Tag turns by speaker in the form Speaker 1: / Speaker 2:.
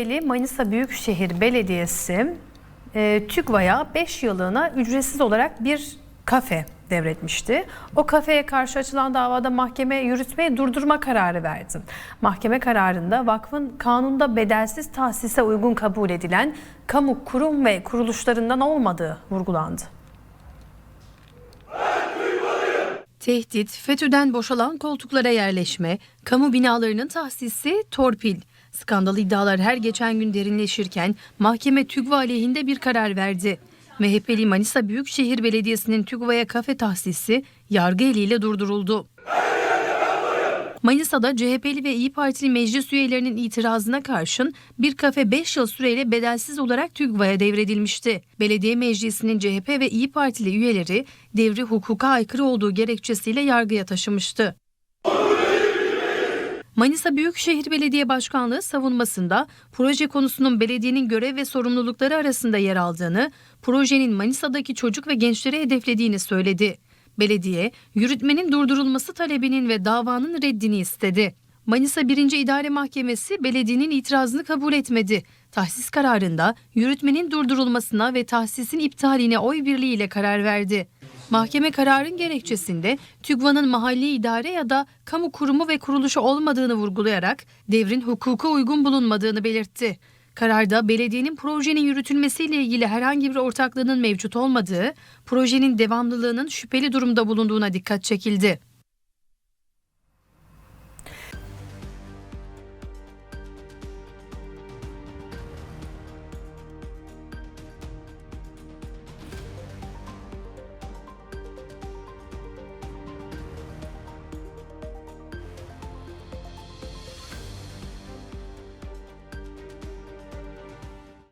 Speaker 1: MHP'li Manisa Büyükşehir Belediyesi e, TÜGVA'ya 5 yıllığına ücretsiz olarak bir kafe devretmişti. O kafeye karşı açılan davada mahkeme yürütmeyi durdurma kararı verdi. Mahkeme kararında vakfın kanunda bedelsiz tahsise uygun kabul edilen kamu kurum ve kuruluşlarından olmadığı vurgulandı. Tehdit, FETÖ'den boşalan koltuklara yerleşme, kamu binalarının tahsisi, torpil. Skandal iddialar her geçen gün derinleşirken mahkeme TÜGVA aleyhinde bir karar verdi. MHP'li Manisa Büyükşehir Belediyesi'nin TÜGVA'ya kafe tahsisi yargı eliyle durduruldu. Manisa'da CHP'li ve İyi Partili meclis üyelerinin itirazına karşın bir kafe 5 yıl süreyle bedelsiz olarak TÜGVA'ya devredilmişti. Belediye meclisinin CHP ve İyi Partili üyeleri devri hukuka aykırı olduğu gerekçesiyle yargıya taşımıştı. Manisa Büyükşehir Belediye Başkanlığı savunmasında proje konusunun belediyenin görev ve sorumlulukları arasında yer aldığını, projenin Manisa'daki çocuk ve gençleri hedeflediğini söyledi. Belediye, yürütmenin durdurulması talebinin ve davanın reddini istedi. Manisa 1. İdare Mahkemesi belediyenin itirazını kabul etmedi. Tahsis kararında yürütmenin durdurulmasına ve tahsisin iptaline oy birliğiyle karar verdi. Mahkeme kararın gerekçesinde TÜGVA'nın mahalli idare ya da kamu kurumu ve kuruluşu olmadığını vurgulayarak devrin hukuka uygun bulunmadığını belirtti. Kararda belediyenin projenin yürütülmesiyle ilgili herhangi bir ortaklığının mevcut olmadığı, projenin devamlılığının şüpheli durumda bulunduğuna dikkat çekildi.